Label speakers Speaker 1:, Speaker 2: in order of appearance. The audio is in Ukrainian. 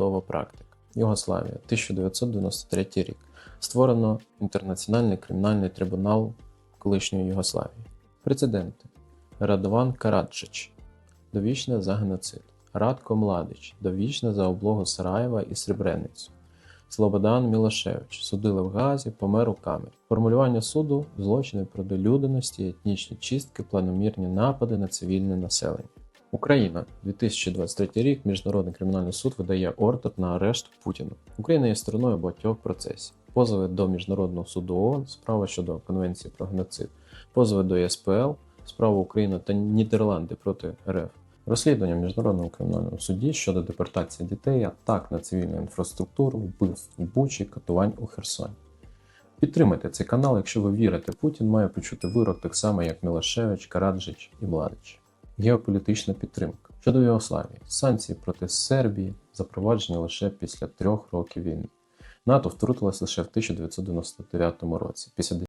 Speaker 1: судова практика. Югославія, 1993 рік. Створено Інтернаціональний кримінальний трибунал колишньої Югославії. Прецеденти: Радован Караджич, довічне за геноцид. Радко Младич, довічне за облогу Сараєва і Сребреницю. Слободан Мілошевич, судили в Газі, помер у камері. Формулювання суду злочини проти людяності, етнічні чистки, планомірні напади на цивільне населення. Україна 2023 рік. Міжнародний кримінальний суд видає ордер на арешт Путіна. Україна є стороною багатьох процесів. Позови до Міжнародного суду ООН, справа щодо Конвенції про геноцид, позови до ЄСПЛ, справа Україна та Нідерланди проти РФ. Розслідування в Міжнародному кримінальному суді щодо депортації дітей, атак на цивільну інфраструктуру, вбивств у Бучі, катувань у Херсоні. Підтримайте цей канал, якщо ви вірите, Путін має почути вирок так само, як Мілошевич, Караджич і Младич. Геополітична підтримка. Щодо Югославії, санкції проти Сербії запроваджені лише після трьох років війни. НАТО втрутилось лише в 1999 році, після